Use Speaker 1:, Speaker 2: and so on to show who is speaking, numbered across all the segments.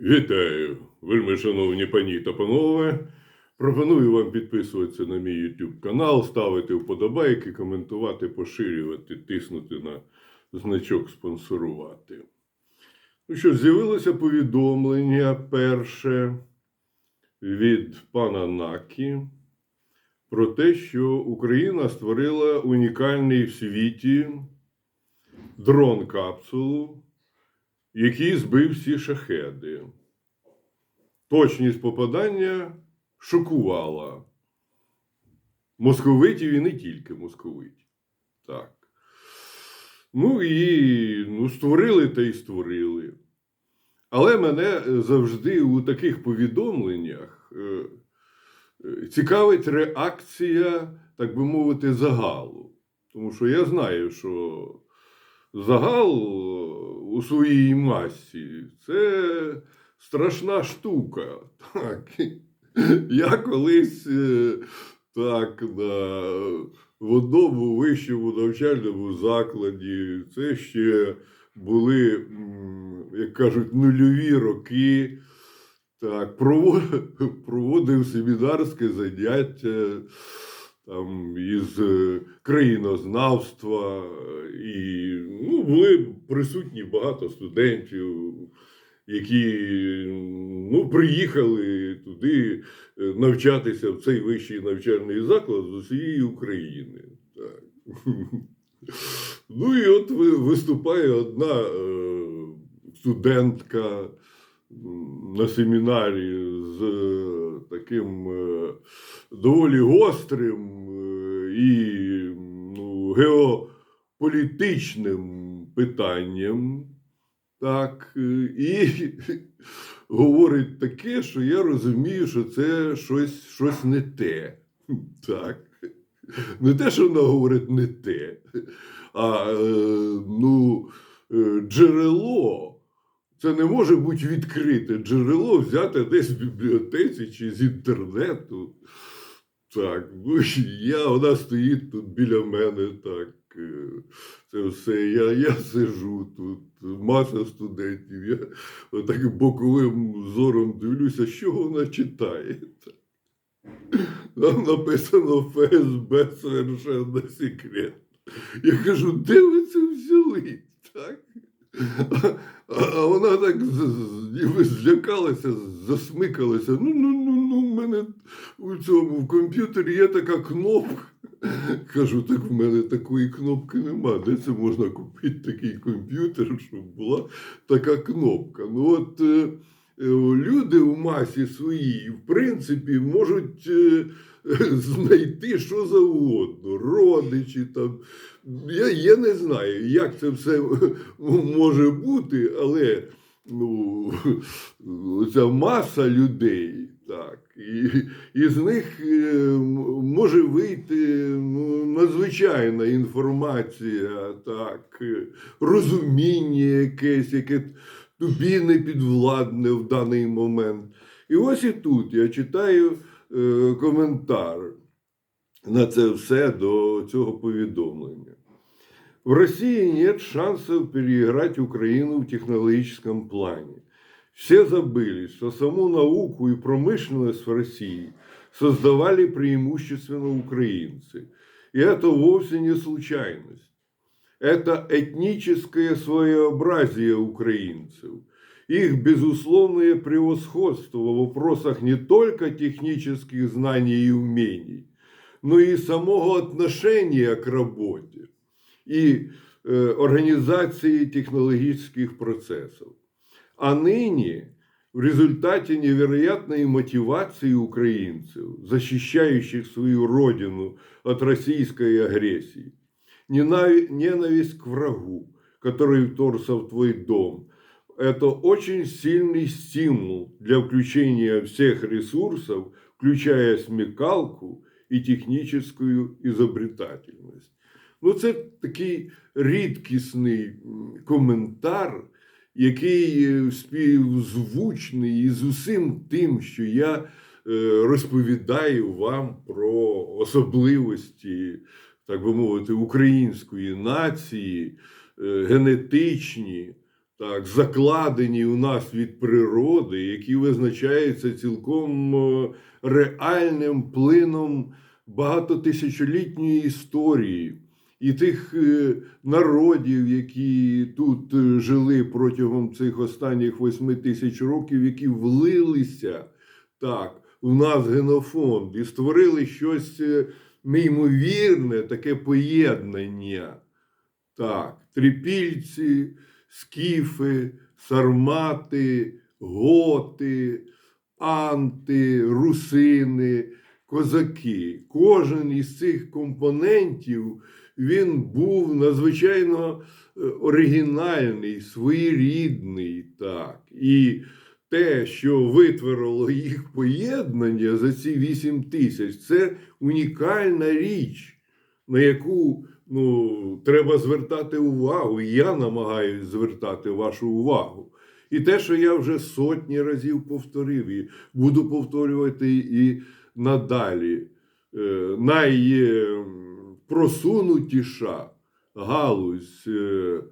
Speaker 1: Вітаю, вельми шановні пані та панове. Пропоную вам підписуватися на мій YouTube канал, ставити вподобайки, коментувати, поширювати, тиснути на значок спонсорувати. Ну що, з'явилося повідомлення перше від пана Накі про те, що Україна створила унікальний в світі дрон-капсулу, який збив всі шахеди. Точність попадання шокувала московитів і не тільки московитів. Так. Ну і ну, створили та й створили. Але мене завжди у таких повідомленнях е, е, цікавить реакція, так би мовити, загалу. Тому що я знаю, що загал у своїй масі це страшна штука. Так. Я колись е, так на, в одному вищому навчальному закладі, це ще були, як кажуть, нульові роки. Так, проводив, проводив семінарське заняття там, із е, країнознавства, і ну, були присутні багато студентів, які ну, приїхали туди е, навчатися в цей вищий навчальний заклад з усієї України. Так. Ну і от виступає одна е, студентка на семінарі з е, таким е, доволі гострим е, і ну, геополітичним питанням. Так, і говорить таке, що я розумію, що це щось, щось не те. Так. Не те, що вона говорить не те, а ну, джерело. Це не може бути відкрите джерело взяте десь в бібліотеці чи з інтернету. Так, ну я, вона стоїть тут біля мене, так. е, Це все. Я, я сижу тут, маса студентів. Я отак боковим зором дивлюся, що вона читає. Там написано ФСБ совершенно секрет. Я кажу, де ви це взяли? Так? А, вона так ніби злякалася, засмикалася. Ну, ну, ну, ну, в мене у цьому в комп'ютері є така кнопка. Кажу, так в мене такої кнопки нема. Де це можна купити такий комп'ютер, щоб була така кнопка? Ну от е, е, люди в масі своїй, в принципі, можуть е, знайти що завгодно, родичі там. Я, я не знаю, як це все може бути, але ну, ця маса людей, так, і, і з них е, може вийти ну, надзвичайна інформація, так, е, розуміння якесь, яке тобі не підвладне в даний момент. І ось і тут я читаю коментар на це все до цього повідомлення. В России нет шансов переиграть Украину в технологическом плане. Все забыли, что саму науку и промышленность в России создавали преимущественно украинцы. И это вовсе не случайность. Это этническое своеобразие украинцев. Их безусловное превосходство в вопросах не только технических знаний и умений, но и самого отношения к работе и э, организации технологических процессов. А ныне в результате невероятной мотивации украинцев, защищающих свою родину от российской агрессии, ненави- ненависть к врагу, который вторгся в твой дом, это очень сильный стимул для включения всех ресурсов, включая смекалку и техническую изобретательность. Ну, це такий рідкісний коментар, який е, співзвучний із усім тим, що я е, розповідаю вам про особливості, так би мовити, української нації, е, генетичні, так, закладені у нас від природи, які визначаються цілком е, реальним плином багатотисячолітньої історії і тих е, народів, які тут е, жили протягом цих останніх восьми тисяч років, які влилися так, у нас генофонд і створили щось неймовірне, таке поєднання. Так, трипільці, скіфи, сармати, готи, анти, русини, козаки. Кожен із цих компонентів він був надзвичайно е, оригінальний, своєрідний. Так. І те, що витворило їх поєднання за ці 8 тисяч, це унікальна річ, на яку ну, треба звертати увагу. І я намагаюся звертати вашу увагу. І те, що я вже сотні разів повторив, і буду повторювати і надалі. Е, Найпросунутіша галузь е,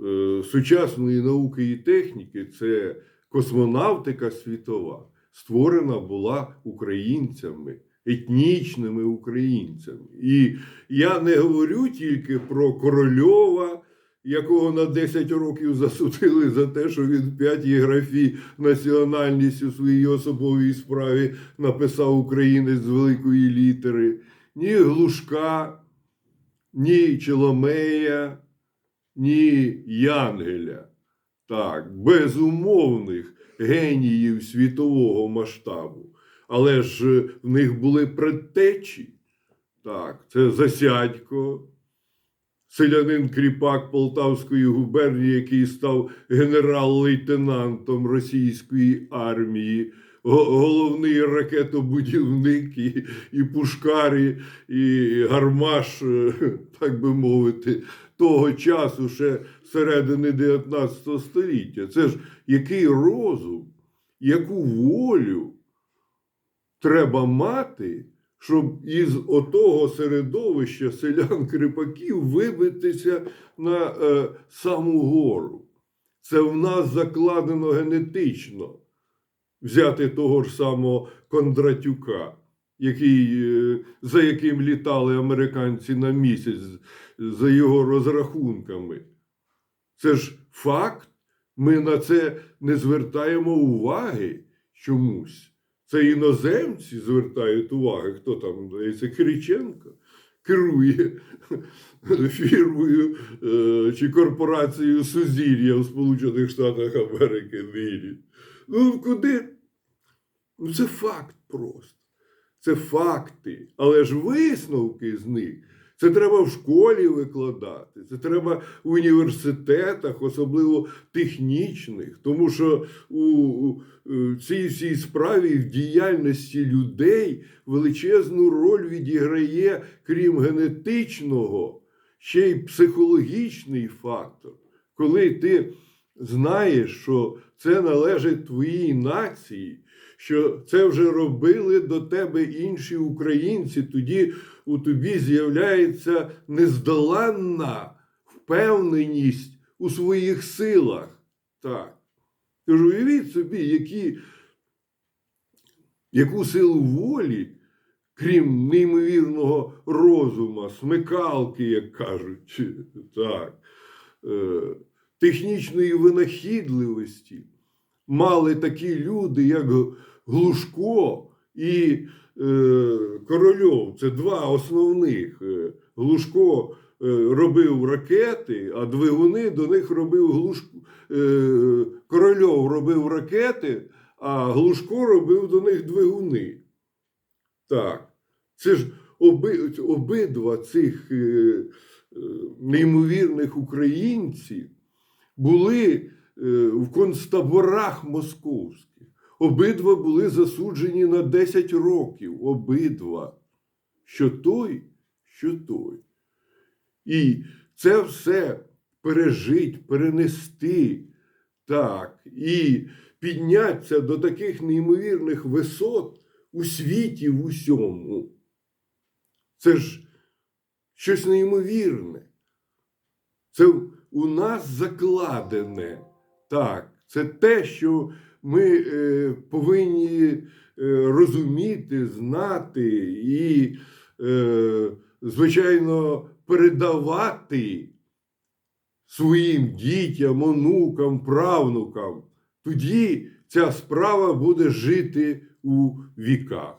Speaker 1: е, сучасної науки і техніки це космонавтика світова, створена була українцями, етнічними українцями. І я не говорю тільки про Корольова, якого на 10 років засудили за те, що він в п'ятій графі національність у своїй особовій справі написав українець з великої літери, ні Глушка, ні Челомея, ні Янгеля. Так, безумовних геніїв світового масштабу. Але ж в них були предтечі. Так, це Засядько, селянин Кріпак Полтавської губернії, який став генерал-лейтенантом російської армії, головний ракетобудівник і, і пушкар, і, і гармаш, е, так би мовити, того часу, ще середини 19 століття. Це ж який розум, яку волю треба мати, щоб із отого середовища селян-кріпаків вибитися на е, саму гору. Це в нас закладено генетично. Взяти того ж самого Кондратюка, який, е, за яким літали американці на місяць, за його розрахунками. Це ж факт. Ми на це не звертаємо уваги чомусь. Це іноземці звертають увагу, хто там, здається, Кириченко керує фірмою е, чи корпорацією Сузір'я в Сполучених Штатах Америки нині. Ну, куди? Ну, це факт просто. Це факти. Але ж висновки з них. Це треба в школі викладати, це треба в університетах, особливо технічних, тому що у е, цій всій справі в діяльності людей величезну роль відіграє, крім генетичного, ще й психологічний фактор. Коли ти знаєш, що це належить твоїй нації, що це вже робили до тебе інші українці, тоді у тобі з'являється нездоланна впевненість у своїх силах. Так. Тож уявіть собі, які, яку силу волі, крім неймовірного розуму, смикалки, як кажуть, так, е, технічної винахідливості мали такі люди, як Глушко і е, Корольов. Це два основних. Е, Глушко е, робив ракети, а двигуни до них робив Глушко. Е, Корольов робив ракети, а Глушко робив до них двигуни. Так. Це ж оби, обидва цих е, е, неймовірних українців були в концтаборах московських. Обидва були засуджені на 10 років. Обидва. Що той, що той. І це все пережить, перенести. Так, і піднятися до таких неймовірних висот у світі в усьому. Це ж щось неймовірне. Це у нас закладене. Так, це те, що ми е, повинні е, розуміти, знати і, е, звичайно, передавати своїм дітям, онукам, правнукам. Тоді ця справа буде жити у віках.